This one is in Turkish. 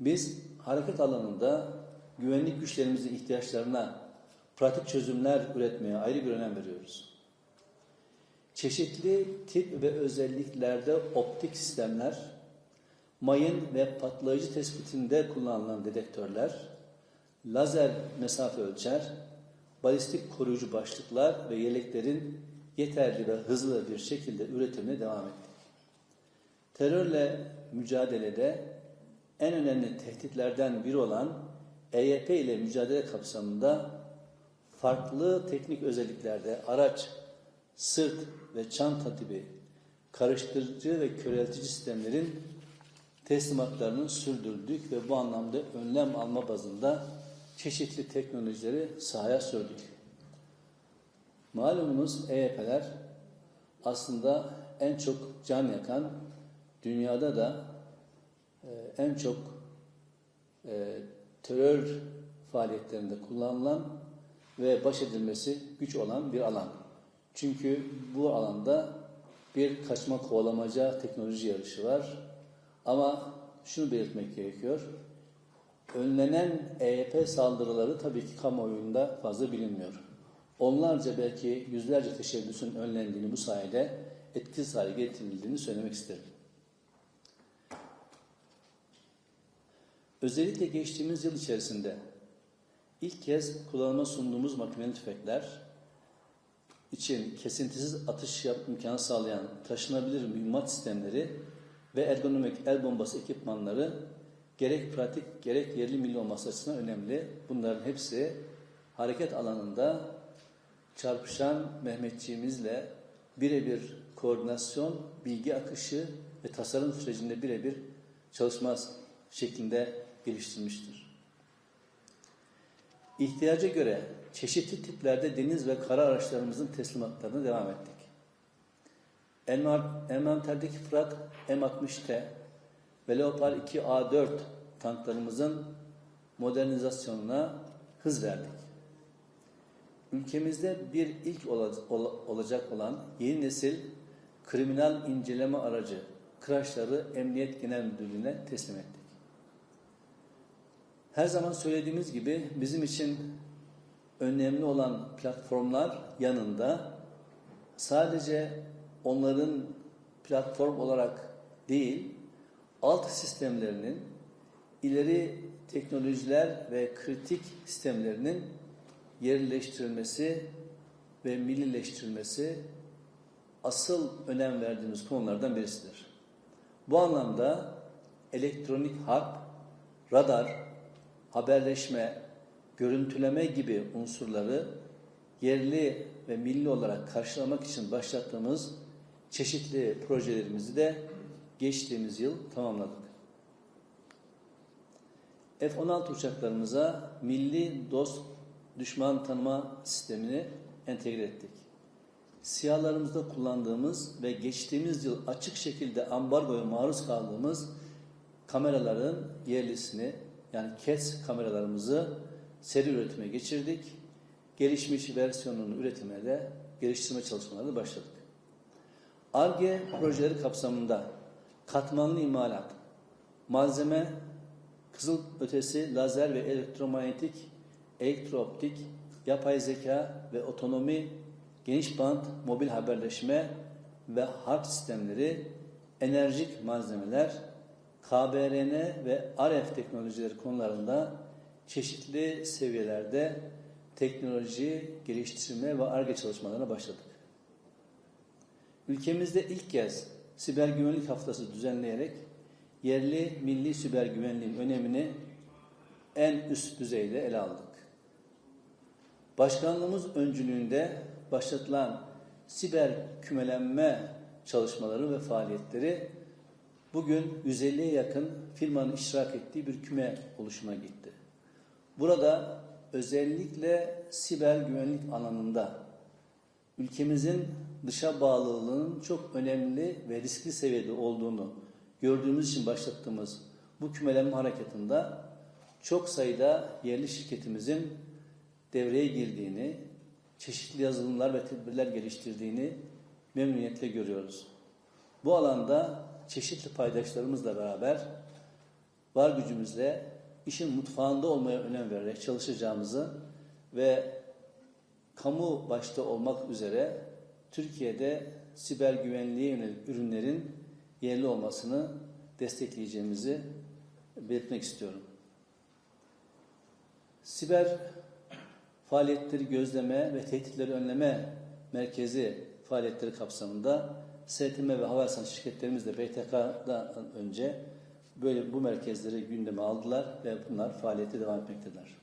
Biz hareket alanında güvenlik güçlerimizin ihtiyaçlarına pratik çözümler üretmeye ayrı bir önem veriyoruz. Çeşitli tip ve özelliklerde optik sistemler, mayın ve patlayıcı tespitinde kullanılan dedektörler, lazer mesafe ölçer, balistik koruyucu başlıklar ve yeleklerin yeterli ve hızlı bir şekilde üretimine devam ettik. Terörle mücadelede en önemli tehditlerden biri olan EYP ile mücadele kapsamında farklı teknik özelliklerde araç, sırt ve çanta tipi karıştırıcı ve köreltici sistemlerin teslimatlarını sürdürdük ve bu anlamda önlem alma bazında çeşitli teknolojileri sahaya sürdük. Malumunuz EYP'ler aslında en çok can yakan, dünyada da en çok e, terör faaliyetlerinde kullanılan ve baş edilmesi güç olan bir alan. Çünkü bu alanda bir kaçma kovalamaca teknoloji yarışı var. Ama şunu belirtmek gerekiyor. Önlenen EYP saldırıları tabii ki kamuoyunda fazla bilinmiyor. Onlarca belki yüzlerce teşebbüsün önlendiğini bu sayede etkisiz hale getirildiğini söylemek isterim. Özellikle geçtiğimiz yıl içerisinde ilk kez kullanıma sunduğumuz makineli tüfekler için kesintisiz atış yap imkanı sağlayan taşınabilir mühimmat sistemleri ve ergonomik el bombası ekipmanları gerek pratik gerek yerli milli olması açısından önemli. Bunların hepsi hareket alanında çarpışan Mehmetçiğimizle birebir koordinasyon, bilgi akışı ve tasarım sürecinde birebir çalışma şeklinde geliştirmiştir. İhtiyaca göre çeşitli tiplerde deniz ve kara araçlarımızın teslimatlarına devam ettik. Envanterdeki Fırat M60T ve Leopard 2A4 tanklarımızın modernizasyonuna hız verdik. Ülkemizde bir ilk olacak olan yeni nesil kriminal inceleme aracı Kıraçları Emniyet Genel Müdürlüğü'ne teslim ettik. Her zaman söylediğimiz gibi bizim için önemli olan platformlar yanında sadece onların platform olarak değil, alt sistemlerinin ileri teknolojiler ve kritik sistemlerinin yerleştirilmesi ve millileştirilmesi asıl önem verdiğimiz konulardan birisidir. Bu anlamda elektronik harp, radar, haberleşme, görüntüleme gibi unsurları yerli ve milli olarak karşılamak için başlattığımız çeşitli projelerimizi de geçtiğimiz yıl tamamladık. F-16 uçaklarımıza milli dost düşman tanıma sistemini entegre ettik. Sihalarımızda kullandığımız ve geçtiğimiz yıl açık şekilde ambargoya maruz kaldığımız kameraların yerlisini yani KES kameralarımızı seri üretime geçirdik. Gelişmiş versiyonunun üretimine de geliştirme çalışmalarına başladık. ARGE projeleri kapsamında katmanlı imalat, malzeme, kızıl ötesi, lazer ve elektromanyetik, elektrooptik, yapay zeka ve otonomi, geniş bant, mobil haberleşme ve harp sistemleri, enerjik malzemeler, KBRN ve RF teknolojileri konularında çeşitli seviyelerde teknoloji geliştirme ve ARGE çalışmalarına başladık. Ülkemizde ilk kez siber güvenlik haftası düzenleyerek yerli milli siber güvenliğin önemini en üst düzeyde ele aldık. Başkanlığımız öncülüğünde başlatılan siber kümelenme çalışmaları ve faaliyetleri bugün 150'ye yakın firmanın iştirak ettiği bir küme oluşuma gitti. Burada özellikle siber güvenlik alanında ülkemizin dışa bağlılığının çok önemli ve riskli seviyede olduğunu gördüğümüz için başlattığımız bu kümelenme hareketinde çok sayıda yerli şirketimizin devreye girdiğini, çeşitli yazılımlar ve tedbirler geliştirdiğini memnuniyetle görüyoruz. Bu alanda çeşitli paydaşlarımızla beraber var gücümüzle işin mutfağında olmaya önem vererek çalışacağımızı ve kamu başta olmak üzere Türkiye'de siber güvenliğe yönelik ürünlerin yerli olmasını destekleyeceğimizi belirtmek istiyorum. Siber faaliyetleri gözleme ve tehditleri önleme merkezi faaliyetleri kapsamında STM ve Havelsan şirketlerimiz de BTK'dan önce böyle bu merkezleri gündeme aldılar ve bunlar faaliyete devam etmektedir.